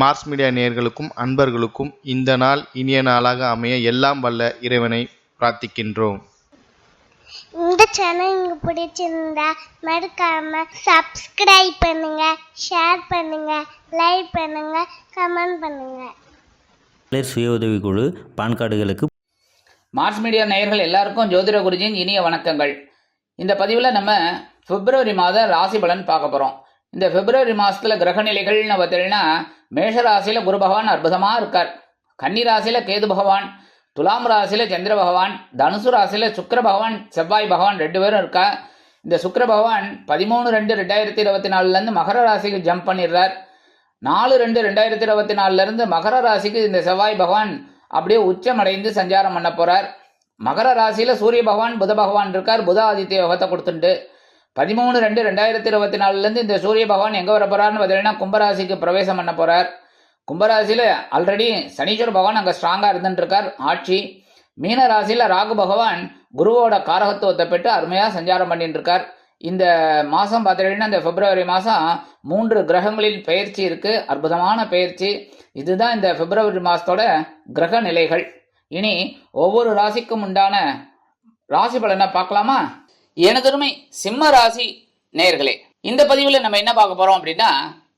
Mars media நேயர்களுக்கும் அன்பர்களுக்கும் இந்த நாள் இனிய நாளாக அமைய எல்லாம் வல்ல இறைவனை பிரார்த்திக்கின்றோம். இந்த சேனல் உங்களுக்கு பிடிச்சிருந்தா மறக்காம சப்ஸ்கிரைப் பண்ணுங்க ஷேர் பண்ணுங்க லைக் பண்ணுங்க கமெண்ட் பண்ணுங்க. மகளிர் சுய உதவிக்குழு பான் கார்டுகளுக்கு மார்ஸ் மீடியா நேயர்கள் எல்லாருக்கும் ஜோதிட குருஜியின் இனிய வணக்கங்கள். இந்த பதிவில் நம்ம பிப்ரவரி மாத ராசி பலன் பார்க்க போகிறோம் இந்த பிப்ரவரி மாதத்தில் கிரகநிலைகள்னு பார்த்தீங்கன்னா மேஷ ராசியில குரு பகவான் அற்புதமாக இருக்கார். கன்னி ராசியில் கேது பகவான் துலாம் ராசியில் சந்திர பகவான் தனுசு ராசியில் சுக்கர பகவான் செவ்வாய் பகவான் ரெண்டு பேரும் இருக்கா? இந்த சுக்கர பகவான் பதிமூணு ரெண்டு ரெண்டாயிரத்தி இருபத்தி நாலுலேருந்து மகர ராசிக்கு ஜம்ப் பண்ணிடுறார். நாலு ரெண்டு ரெண்டாயிரத்தி இருபத்தி நாலுலேருந்து மகர ராசிக்கு இந்த செவ்வாய் பகவான் அப்படியே உச்சமடைந்து சஞ்சாரம் பண்ண போகிறார் மகர ராசியில் சூரிய பகவான் புத பகவான் இருக்கார். புத ஆதித்ய யோகத்தை கொடுத்துட்டு பதிமூணு ரெண்டு ரெண்டாயிரத்தி இருபத்தி நாலுலேருந்து இந்த சூரிய பகவான் எங்கே வர பார்த்தீங்கன்னா கும்பராசிக்கு பிரவேசம் பண்ண போகிறார் கும்பராசியில் ஆல்ரெடி சனீஸ்வர பகவான் அங்கே ஸ்ட்ராங்காக இருந்துட்டுருக்கார். ஆட்சி மீன ராசியில் ராகு பகவான் குருவோட காரகத்துவத்தை பெற்று அருமையாக சஞ்சாரம் பண்ணிட்டு இருக்கார் இந்த மாதம் பார்த்தீங்கன்னா இந்த பிப்ரவரி மாதம் மூன்று கிரகங்களில் பயிற்சி இருக்குது அற்புதமான பயிற்சி. இதுதான் இந்த பிப்ரவரி மாதத்தோட கிரக நிலைகள். இனி ஒவ்வொரு ராசிக்கும் உண்டான ராசி பலனை பார்க்கலாமா? எனதருமை சிம்ம ராசி நேயர்களே இந்த பதிவில் நம்ம என்ன பார்க்க போறோம் அப்படின்னா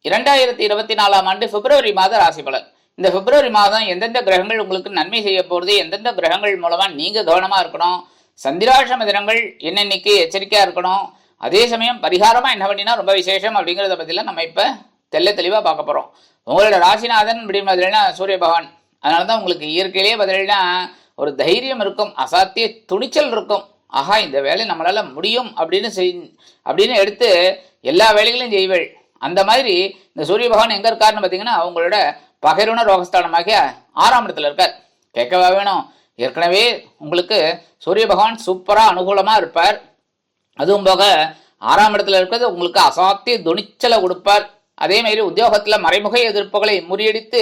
இரண்டாயிரத்தி இருபத்தி நாலாம் ஆண்டு பிப்ரவரி மாத ராசி பலன். இந்த பிப்ரவரி மாதம் எந்தெந்த கிரகங்கள் உங்களுக்கு நன்மை செய்ய போகிறது எந்தெந்த கிரகங்கள் மூலமா நீங்க கவனமா இருக்கணும் சந்திராஷம தினங்கள் என்னென்னைக்கு எச்சரிக்கையா இருக்கணும் அதே சமயம் பரிகாரமா என்ன பண்ணினா ரொம்ப விசேஷம் அப்படிங்கிறத பத்திலாம் நம்ம இப்ப தெள்ள தெளிவா பார்க்க போறோம். உங்களோட ராசிநாதன் அப்படின்னு பார்த்தீங்கன்னா சூரிய பகவான். அதனால தான் உங்களுக்கு இயற்கையிலேயே பார்த்தீங்கன்னா ஒரு தைரியம் இருக்கும் அசாத்திய துணிச்சல் இருக்கும். ஆஹா இந்த வேலை நம்மளால் முடியும் அப்படின்னு செய் அப்படின்னு எடுத்து எல்லா வேலைகளையும் செய்வள். அந்த மாதிரி இந்த சூரிய பகவான் எங்கே இருக்காருன்னு பார்த்தீங்கன்னா அவங்களோட பகைருண ரோகஸ்தானமாகிய ஆறாம் இடத்துல இருக்கார். கேட்கவா வேணும்? ஏற்கனவே உங்களுக்கு சூரிய பகவான் சூப்பராக அனுகூலமாக இருப்பார். அதுவும் போக ஆறாம் இடத்துல இருக்கிறது உங்களுக்கு அசாத்திய துணிச்சலை கொடுப்பார். அதே மாதிரி உத்தியோகத்தில் மறைமுக எதிர்ப்புகளை முறியடித்து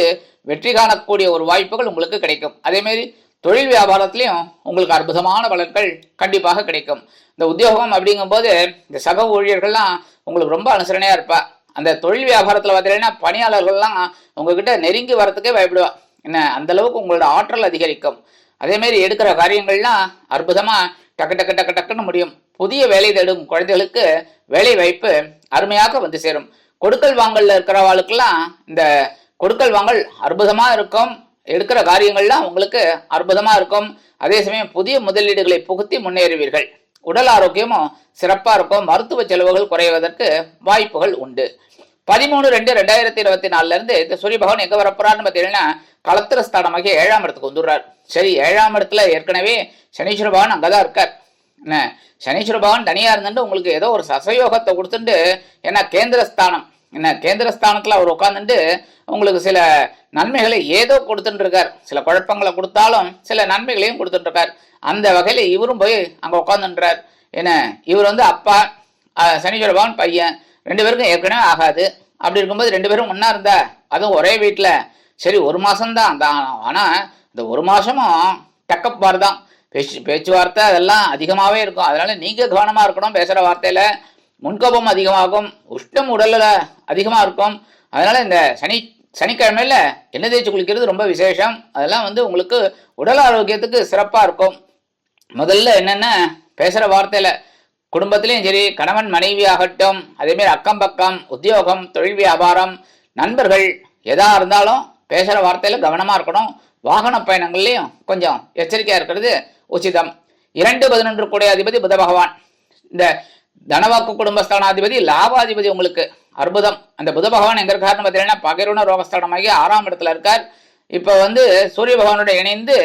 வெற்றி காணக்கூடிய ஒரு வாய்ப்புகள் உங்களுக்கு கிடைக்கும். அதே மாதிரி தொழில் வியாபாரத்திலையும் உங்களுக்கு அற்புதமான பலன்கள் கண்டிப்பாக கிடைக்கும். இந்த உத்தியோகம் அப்படிங்கும்போது இந்த சக ஊழியர்கள்லாம் உங்களுக்கு ரொம்ப அனுசரணையாக இருப்பா. அந்த தொழில் வியாபாரத்தில் பார்த்தீங்கன்னா பணியாளர்கள்லாம் உங்ககிட்ட நெருங்கி வரத்துக்கே பயப்படுவா. என்ன அந்த அளவுக்கு உங்களோட ஆற்றல் அதிகரிக்கும். அதேமாரி எடுக்கிற காரியங்கள்லாம் அற்புதமாக டக்கு டக்கு டக்கு டக்குன்னு முடியும். புதிய வேலை தேடும் குழந்தைகளுக்கு வேலை வாய்ப்பு அருமையாக வந்து சேரும். கொடுக்கல் வாங்கல்ல இருக்கிறவாளுக்கெல்லாம் இந்த கொடுக்கல் வாங்கல் அற்புதமாக இருக்கும். எடுக்கிற காரியங்கள்லாம் உங்களுக்கு அற்புதமா இருக்கும். அதே சமயம் புதிய முதலீடுகளை புகுத்தி முன்னேறுவீர்கள். உடல் ஆரோக்கியமும் சிறப்பாக இருக்கும். மருத்துவ செலவுகள் குறைவதற்கு வாய்ப்புகள் உண்டு. பதிமூணு ரெண்டு ரெண்டாயிரத்தி இருபத்தி நாலுல இருந்து இந்த சூரிய பகவான் எங்க வரப்போறான்னு பார்த்தீங்கன்னா களத்திர ஸ்தானமாகி ஏழாம் இடத்துக்கு வந்துடுறார். சரி ஏழாம் இடத்துல ஏற்கனவே சனீஸ்வர பகவான் அங்கதான் இருக்கார். என்ன? சனீஸ்வர பகவான் தனியா இருந்துட்டு உங்களுக்கு ஏதோ ஒரு சசயோகத்தை கொடுத்துட்டு ஏன்னா கேந்திர ஸ்தானம். என்ன கேந்திர ஸ்தானத்தில் அவர் உட்காந்துட்டு உங்களுக்கு சில நன்மைகளை ஏதோ கொடுத்துட்டுருக்கார் சில குழப்பங்களை கொடுத்தாலும் சில நன்மைகளையும் கொடுத்துட்டுருக்கார் அந்த வகையில் இவரும் போய் அங்கே உட்காந்துன்றார் என்ன இவர் வந்து அப்பா சனீஸ்வர பகவான் பையன். ரெண்டு பேருக்கும் ஏற்கனவே ஆகாது. அப்படி இருக்கும்போது ரெண்டு பேரும் ஒன்றா இருந்தா அதுவும் ஒரே வீட்டில் சரி ஒரு மாதம்தான் தான் ஆனால் இந்த ஒரு மாதமும் டக்கப் பார் தான் பேச்சு பேச்சுவார்த்தை அதெல்லாம் அதிகமாகவே இருக்கும். அதனால் நீங்க கவனமாக இருக்கணும் பேசுகிற வார்த்தையில். முன்கோபம் அதிகமாகும் உஷ்ணம் உடல்ல அதிகமாக இருக்கும் அதனால இந்த சனி சனிக்கிழமையில எண்ணெய் தேய்ச்சி குளிக்கிறது ரொம்ப விசேஷம். அதெல்லாம் வந்து உங்களுக்கு உடல் ஆரோக்கியத்துக்கு சிறப்பாக இருக்கும். முதல்ல என்னென்ன? பேசுகிற வார்த்தையில் குடும்பத்திலையும் சரி கணவன் மனைவி ஆகட்டும் அதேமாரி அக்கம் பக்கம் உத்தியோகம் தொழில் வியாபாரம் நண்பர்கள் எதா இருந்தாலும் பேசுகிற வார்த்தையில் கவனமாக இருக்கணும். வாகன பயணங்கள்லையும் கொஞ்சம் எச்சரிக்கையாக இருக்கிறது உச்சிதம். இரண்டு பதினொன்று கூடிய அதிபதி புத பகவான். இந்த தனவாக்கு குடும்பஸ்தானாதிபதி லாபாதிபதி உங்களுக்கு அற்புதம். அந்த புத பகவான் எங்க இருக்காருன்னு பார்த்தீங்கன்னா பகிர்வுண ரோகஸ்தானமாகி ஆறாம் இடத்துல இருக்கார். இப்போ வந்து சூரிய பகவானோட இணைந்து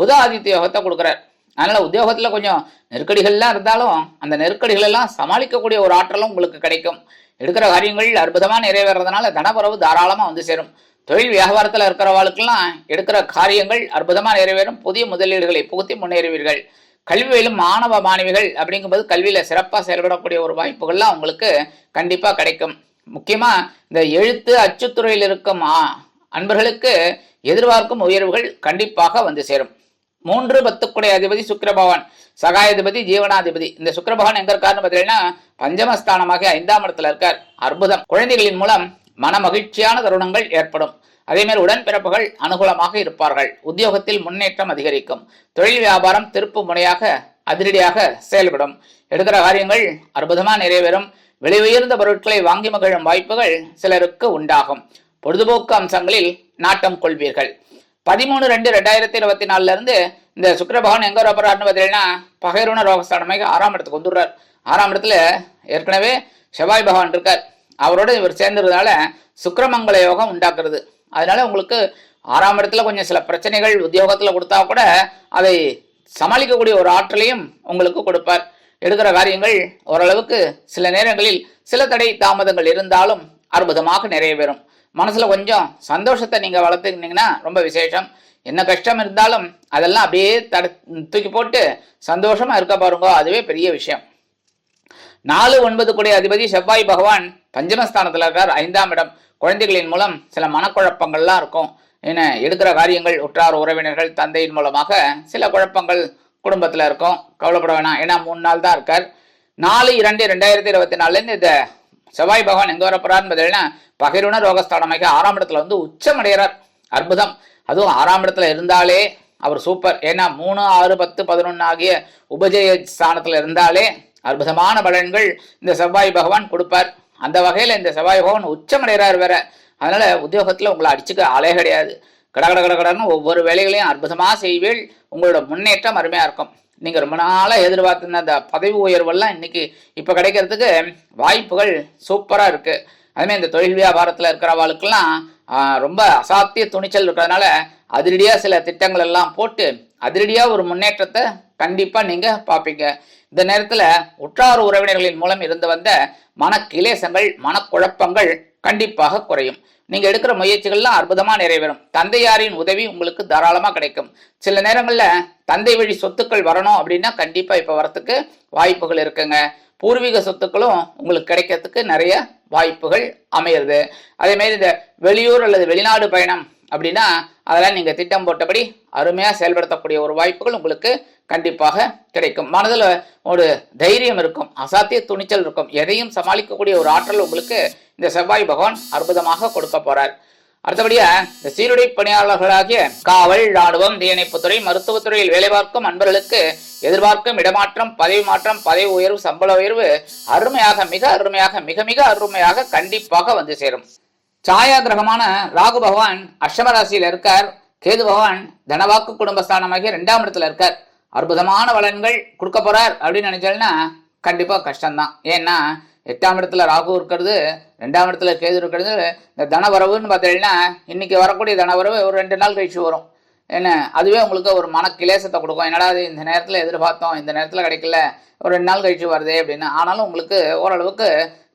புத ஆதித்ய யோகத்தை கொடுக்குறார். அதனால உத்தியோகத்தில் கொஞ்சம் நெருக்கடிகள்லாம் இருந்தாலும் அந்த நெருக்கடிகள் எல்லாம் சமாளிக்கக்கூடிய ஒரு ஆற்றலும் உங்களுக்கு கிடைக்கும். எடுக்கிற காரியங்கள் அற்புதமாக நிறைவேறதுனால தனபரவு தாராளமாக வந்து சேரும். தொழில் வியாபாரத்தில் இருக்கிறவாளுக்கெல்லாம் எடுக்கிற காரியங்கள் அற்புதமாக நிறைவேறும். புதிய முதலீடுகளை புகுத்தி முன்னேறுவீர்கள். கல்வியிலும் மாணவ மாணவிகள் அப்படிங்கும்போது கல்வியில சிறப்பாக செயல்படக்கூடிய ஒரு வாய்ப்புகள்லாம் அவங்களுக்கு கண்டிப்பாக கிடைக்கும். முக்கியமாக இந்த எழுத்து அச்சுத்துறையில் இருக்கும் அன்பர்களுக்கு எதிர்பார்க்கும் உயர்வுகள் கண்டிப்பாக வந்து சேரும். மூன்று பத்துக்குடைய அதிபதி சுக்கிர பகவான் சகாயாதிபதி ஜீவனாதிபதி. இந்த சுக்கிரபகவான் எங்க இருக்காருன்னு பார்த்தீங்கன்னா பஞ்சமஸ்தானமாக ஐந்தாம் இடத்துல இருக்கார். அற்புதம். குழந்தைகளின் மூலம் மன மகிழ்ச்சியான தருணங்கள் ஏற்படும். அதே மாதிரி உடன்பிறப்புகள் அனுகூலமாக இருப்பார்கள். உத்தியோகத்தில் முன்னேற்றம் அதிகரிக்கும். தொழில் வியாபாரம் திருப்பு முனையாக அதிரடியாக செயல்படும். எடுக்கிற காரியங்கள் அற்புதமாக நிறைவேறும். விலை உயர்ந்த பொருட்களை வாங்கி மகிழும் வாய்ப்புகள் சிலருக்கு உண்டாகும். பொழுதுபோக்கு அம்சங்களில் நாட்டம் கொள்வீர்கள். பதிமூணு ரெண்டு ரெண்டாயிரத்தி இருபத்தி நாலுல இருந்து இந்த சுக்கரபகவான் எங்க வரப்போறாருன்னு பார்த்தீங்கன்னா பகைரூன ரோகஸ்தானமைக்கு ஆறாம் இடத்துக்கு வந்துடுறார். ஆறாம் இடத்துல ஏற்கனவே செவ்வாய் பகவான் இருக்கார். அவரோட இவர் சேர்ந்ததுனால சுக்கிரமங்கல யோகம் உண்டாக்குறது. அதனால உங்களுக்கு ஆறாம் இடத்துல கொஞ்சம் சில பிரச்சனைகள் உத்தியோகத்தில் கொடுத்தா கூட அதை சமாளிக்கக்கூடிய ஒரு ஆற்றலையும் உங்களுக்கு கொடுப்பார். எடுக்கிற காரியங்கள் ஓரளவுக்கு சில நேரங்களில் சில தடை தாமதங்கள் இருந்தாலும் அற்புதமாக நிறைவேறும். மனசுல கொஞ்சம் சந்தோஷத்தை நீங்க வளர்த்துக்கிட்டீங்கன்னா ரொம்ப விசேஷம். என்ன கஷ்டம் இருந்தாலும் அதெல்லாம் அப்படியே தட தூக்கி போட்டு சந்தோஷமா இருக்க பாருங்க. அதுவே பெரிய விஷயம். நாலு ஒன்பது கூடிய அதிபதி செவ்வாய் பகவான் பஞ்சமஸ்தானத்தில் இருக்கார் ஐந்தாம் இடம். குழந்தைகளின் மூலம் சில மனக்குழப்பங்கள்லாம் இருக்கும். என எடுக்கிற காரியங்கள் உற்றார் உறவினர்கள் தந்தையின் மூலமாக சில குழப்பங்கள் குடும்பத்தில் இருக்கும். கவலைப்பட வேணாம். ஏன்னா மூணு நாள் தான் இருக்கார். நாலு இரண்டு ரெண்டாயிரத்தி இருபத்தி நாலுலேருந்து இந்த செவ்வாய் பகவான் எங்கே வரப்போறாருன்னு பார்த்தீங்கன்னா பகிர்வுண ரோகஸ்தானமாக ஆறாம் இடத்துல வந்து உச்சமடைகிறார். அற்புதம். அதுவும் ஆறாம் இடத்துல இருந்தாலே அவர் சூப்பர். ஏன்னா மூணு ஆறு பத்து பதினொன்று ஆகிய உபஜய ஸ்தானத்தில் இருந்தாலே அற்புதமான பலன்கள் இந்த செவ்வாய் பகவான் கொடுப்பார். அந்த வகையில் இந்த செவ்வாய் பகவான் உச்சமடைகிறார் வேற. அதனால உத்தியோகத்தில் உங்களை அடிச்சுக்க ஆளே கிடையாது. கட கட கட கடன்னு ஒவ்வொரு வேலைகளையும் அற்புதமாக செய்வீள். உங்களோட முன்னேற்றம் அருமையாக இருக்கும். நீங்கள் ரொம்ப நாளாக எதிர்பார்த்திருந்த அந்த பதவி உயர்வெல்லாம் இன்னைக்கு இப்போ கிடைக்கிறதுக்கு வாய்ப்புகள் சூப்பராக இருக்கு. அதுமாதிரி இந்த தொழில் வியாபாரத்தில் இருக்கிறவாளுக்கெல்லாம் ரொம்ப அசாத்திய துணிச்சல் இருக்கிறதுனால அதிரடியாக சில திட்டங்கள் எல்லாம் போட்டு அதிரடியாக ஒரு முன்னேற்றத்தை கண்டிப்பா நீங்க பார்ப்பீங்க இந்த நேரத்துல உற்றார் உறவினர்களின் மூலம் இருந்து வந்த மன கிளேசங்கள் மனக்குழப்பங்கள் கண்டிப்பாக குறையும். நீங்க எடுக்கிற முயற்சிகள்லாம் அற்புதமா நிறைவேறும். தந்தையாரின் உதவி உங்களுக்கு தாராளமா கிடைக்கும். சில நேரங்கள்ல தந்தை வழி சொத்துக்கள் வரணும் அப்படின்னா கண்டிப்பா இப்ப வரத்துக்கு வாய்ப்புகள் இருக்குங்க. பூர்வீக சொத்துக்களும் உங்களுக்கு கிடைக்கிறதுக்கு நிறைய வாய்ப்புகள் அமையிறது அதே மாதிரி இந்த வெளியூர் அல்லது வெளிநாடு பயணம் அப்படின்னா அதெல்லாம் நீங்கள் திட்டம் போட்டபடி அருமையாக செயல்படுத்தக்கூடிய ஒரு வாய்ப்புகள் உங்களுக்கு கண்டிப்பாக கிடைக்கும். மனதில் ஒரு தைரியம் இருக்கும் அசாத்திய துணிச்சல் இருக்கும். எதையும் சமாளிக்கக்கூடிய ஒரு ஆற்றல் உங்களுக்கு இந்த செவ்வாய் பகவான் அற்புதமாக கொடுக்க போறார். அடுத்தபடியா இந்த சீருடை பணியாளர்களாகிய காவல் ராணுவம் தீயணைப்புத்துறை மருத்துவத்துறையில் வேலை பார்க்கும் அன்பர்களுக்கு எதிர்பார்க்கும் இடமாற்றம் பதவி மாற்றம் பதவி உயர்வு சம்பள உயர்வு அருமையாக மிக அருமையாக மிக மிக அருமையாக கண்டிப்பாக வந்து சேரும். சாயா கிரகமான ராகு பகவான் அஷ்டம ராசியில் இருக்கார். கேது பகவான் தனவாக்கு குடும்பஸ்தானமாகிய ரெண்டாம் இடத்துல இருக்கார். அற்புதமான பலன்கள் கொடுக்க போறார் அப்படின்னு நினைச்சோம்னா கண்டிப்பா கஷ்டம்தான். ஏன்னா எட்டாம் இடத்துல ராகு இருக்கிறது ரெண்டாம் இடத்துல கேது இருக்கிறது இந்த தனவரவுன்னு பார்த்தீங்கன்னா இன்னைக்கு வரக்கூடிய தனவரவு ஒரு ரெண்டு நாள் கழிச்சு வரும். என்ன அதுவே உங்களுக்கு ஒரு மன கிளேசத்தை கொடுக்கும். என்னடா அது இந்த நேரத்தில் எதிர்பார்த்தோம் இந்த நேரத்தில் கிடைக்கல ஒரு ரெண்டு நாள் கழிச்சு வருதே அப்படின்னு. ஆனாலும் உங்களுக்கு ஓரளவுக்கு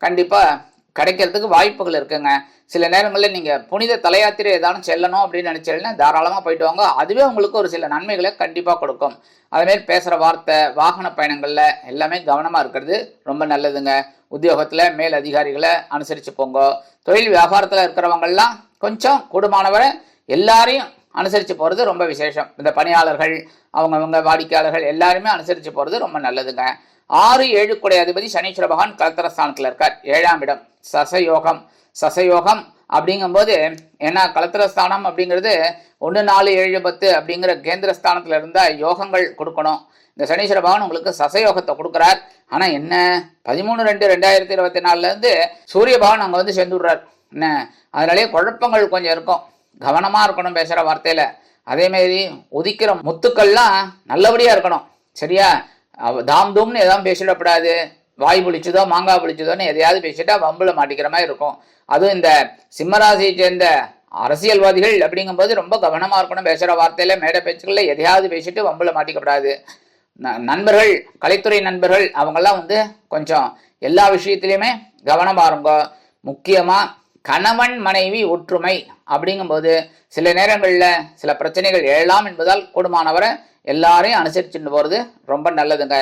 கண்டிப்பாக கிடைக்கிறதுக்கு வாய்ப்புகள் இருக்குங்க. சில நேரங்களில் நீங்கள் புனித தலையாத்திரை ஏதானும் செல்லணும் அப்படின்னு நினச்சிங்கன்னா தாராளமாக போயிட்டு வாங்க. அதுவே உங்களுக்கு ஒரு சில நன்மைகளை கண்டிப்பாக கொடுக்கும். அதுமாரி பேசுகிற வார்த்தை வாகன பயணங்களில் எல்லாமே கவனமாக இருக்கிறது ரொம்ப நல்லதுங்க. உத்தியோகத்தில் மேல் அதிகாரிகளை அனுசரித்து போங்க. தொழில் வியாபாரத்தில் இருக்கிறவங்கெல்லாம் கொஞ்சம் கூடுமானவரை எல்லாரையும் அனுசரித்து போகிறது ரொம்ப விசேஷம். இந்த பணியாளர்கள் அவங்கவங்க வாடிக்கையாளர்கள் எல்லாருமே அனுசரித்து போகிறது ரொம்ப நல்லதுங்க. ஆறு ஏழு குடை அதிபதி சனீஸ்வர பகவான் கலத்திரஸ்தானத்தில் இருக்கார். ஏழாம் இடம். சசயோகம். சசயோகம் அப்படிங்கும்போது ஏன்னா கலத்திரஸ்தானம் அப்படிங்கிறது ஒன்று நாலு ஏழு பத்து அப்படிங்கிற கேந்திரஸ்தானத்தில் இருந்தால் யோகங்கள் கொடுக்கணும். இந்த சனீஸ்வர பகவான் உங்களுக்கு சசயோகத்தை கொடுக்குறார். ஆனால் என்ன? பதிமூணு ரெண்டு ரெண்டாயிரத்தி இருபத்தி நாலுலேருந்து சூரிய பகவான் அங்கே வந்து சேர்ந்துடுறார் என்ன? அதனாலேயே குழப்பங்கள் கொஞ்சம் இருக்கும். கவனமாக இருக்கணும் பேசுகிற வார்த்தையில். அதேமாரி உதிக்கிற முத்துக்கள்லாம் நல்லபடியாக இருக்கணும். சரியா? தாம் தூம்னு எதாவது பேசிடக்கூடாது வாய் புளிச்சதோ மாங்காய் புளிச்சதோன்னு எதையாவது பேசிட்டா வம்புல மாட்டிக்கிற மாதிரி இருக்கும். அதுவும் இந்த சிம்மராசியை சேர்ந்த அரசியல்வாதிகள் அப்படிங்கும்போது ரொம்ப கவனமாக இருக்கணும். பேசுகிற வார்த்தையில மேடை பேச்சுக்களில் எதையாவது பேசிட்டு வம்புல மாட்டிக்கப்படாது ந- நண்பர்கள் கலைத்துறை நண்பர்கள் அவங்கெல்லாம் வந்து கொஞ்சம் எல்லா விஷயத்திலையுமே கவனமாக இருங்க. முக்கியமாக கணவன் மனைவி ஒற்றுமை அப்படிங்கும்போது சில நேரங்களில் சில பிரச்சனைகள் எழலாம் என்பதால் கூடுமானவரை எல்லாரையும் அனுசரிச்சுட்டு போகிறது ரொம்ப நல்லதுங்க.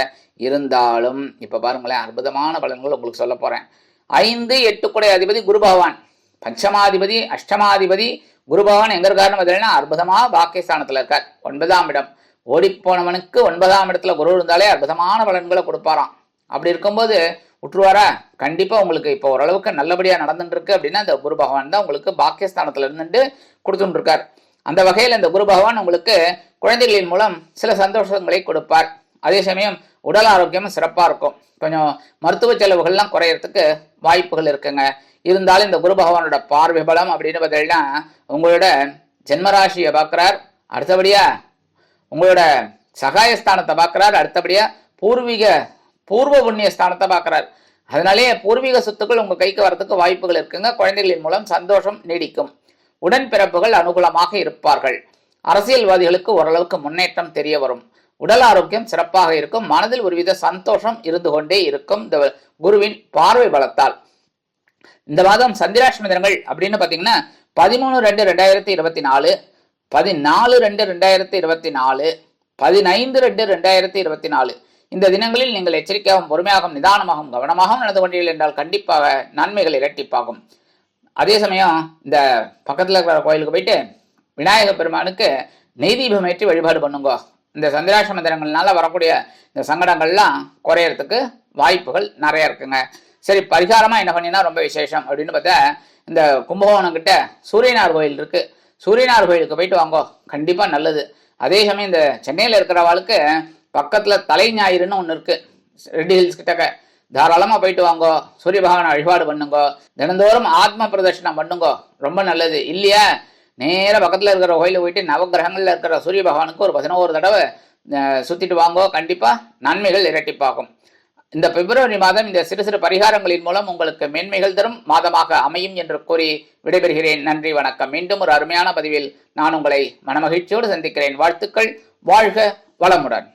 இருந்தாலும் இப்போ பாருங்களேன் அற்புதமான பலன்கள் உங்களுக்கு சொல்ல போகிறேன் ஐந்து எட்டு குடை அதிபதி குரு பகவான். பஞ்சமாதிபதி அஷ்டமாதிபதி குரு பகவான் எங்க இருக்காருன்னு பார்த்தீங்கன்னா அற்புதமாக பாக்கியஸ்தானத்தில் இருக்கார். ஒன்பதாம் இடம். ஓடிப்போனவனுக்கு ஒன்பதாம் இடத்துல குரு இருந்தாலே அற்புதமான பலன்களை கொடுப்பாராம். அப்படி இருக்கும்போது உற்றுவாரா? கண்டிப்பாக உங்களுக்கு இப்போ ஓரளவுக்கு நல்லபடியாக நடந்துட்டு இருக்கு அப்படின்னா அந்த குரு பகவான் தான் உங்களுக்கு பாக்கியஸ்தானத்தில் இருந்துட்டு கொடுத்துட்டு இருக்கார். அந்த வகையில் இந்த குரு பகவான் உங்களுக்கு குழந்தைகளின் மூலம் சில சந்தோஷங்களை கொடுப்பார். அதே சமயம் உடல் ஆரோக்கியமும் சிறப்பாக இருக்கும். கொஞ்சம் மருத்துவ செலவுகள்லாம் குறையறதுக்கு வாய்ப்புகள் இருக்குங்க. இருந்தாலும் இந்த குரு பகவானோட பார்வை பலம் அப்படின்னு பார்த்தீங்கன்னா உங்களோட ஜென்மராசியை பார்க்குறார் அடுத்தபடியா உங்களோட சகாயஸ்தானத்தை பார்க்குறார் அடுத்தபடியா பூர்வீக பூர்வ புண்ணிய ஸ்தானத்தை பார்க்குறார். அதனாலே பூர்வீக சொத்துக்கள் உங்கள் கைக்கு வரதுக்கு வாய்ப்புகள் இருக்குங்க. குழந்தைகளின் மூலம் சந்தோஷம் நீடிக்கும். உடன்பிறப்புகள் அனுகூலமாக இருப்பார்கள். அரசியல்வாதிகளுக்கு ஓரளவுக்கு முன்னேற்றம் தெரிய வரும். உடல் ஆரோக்கியம் சிறப்பாக இருக்கும். மனதில் ஒருவித சந்தோஷம் இருந்து கொண்டே இருக்கும். இந்த குருவின் பார்வை பலத்தால். இந்த மாதம் சந்திராஷ்டமி தினங்கள் அப்படின்னு பார்த்தீங்கன்னா பதிமூணு ரெண்டு ரெண்டாயிரத்தி இருபத்தி நாலு பதினாலு ரெண்டு ரெண்டாயிரத்தி இருபத்தி நாலு பதினைந்து ரெண்டு ரெண்டாயிரத்தி இருபத்தி நாலு. இந்த தினங்களில் நீங்கள் எச்சரிக்கையாகவும் பொறுமையாகவும் நிதானமாகவும் கவனமாகவும் நடந்து கொண்டீர்கள் என்றால் கண்டிப்பாக நன்மைகள் இரட்டிப்பாகும். அதே சமயம் இந்த பக்கத்தில் இருக்கிற கோயிலுக்கு போயிட்டு விநாயக பெருமானுக்கு நெய்தீபம் ஏற்றி வழிபாடு பண்ணுங்க. இந்த சந்திராஷ்டம தினங்கள்னால வரக்கூடிய இந்த சங்கடங்கள்லாம் குறையறதுக்கு வாய்ப்புகள் நிறைய இருக்குங்க. சரி பரிகாரமாக என்ன பண்ணினா ரொம்ப விசேஷம் அப்படின்னு பார்த்தா இந்த கும்பகோணங்கிட்ட சூரியனார் கோயில் இருக்கு. சூரியனார் கோயிலுக்கு போயிட்டு வாங்கோ. கண்டிப்பாக நல்லது. அதே சமயம் இந்த சென்னையில் இருக்கிறவாளுக்கு பக்கத்தில் தலை ஞாயிறுன்னு ஒன்று இருக்கு. ரெட்டி ஹில்ஸ் கிட்டக்க. தாராளமாக போயிட்டு வாங்கோ. சூரிய பகவானை வழிபாடு பண்ணுங்கோ. தினந்தோறும் ஆத்ம பிரதர்ஷனம் பண்ணுங்கோ. ரொம்ப நல்லது. இல்லையா? நேராக பக்கத்தில் இருக்கிற கோயிலுக்கு போயிட்டு நவகிரகங்களில் இருக்கிற சூரிய பகவானுக்கு ஒரு பதினோரு தடவை சுற்றிட்டு சுத்திட்டு வாங்கோ. கண்டிப்பாக நன்மைகள் இரட்டிப்பாகும். இந்த பிப்ரவரி மாதம் இந்த சிறு சிறு பரிகாரங்களின் மூலம் உங்களுக்கு மேன்மைகள் தரும் மாதமாக அமையும் என்று கூறி விடைபெறுகிறேன். நன்றி வணக்கம். மீண்டும் ஒரு அருமையான பதிவில் நான் உங்களை மனமகிழ்ச்சியோடு சந்திக்கிறேன். வாழ்த்துக்கள். வாழ்க வளமுடன்.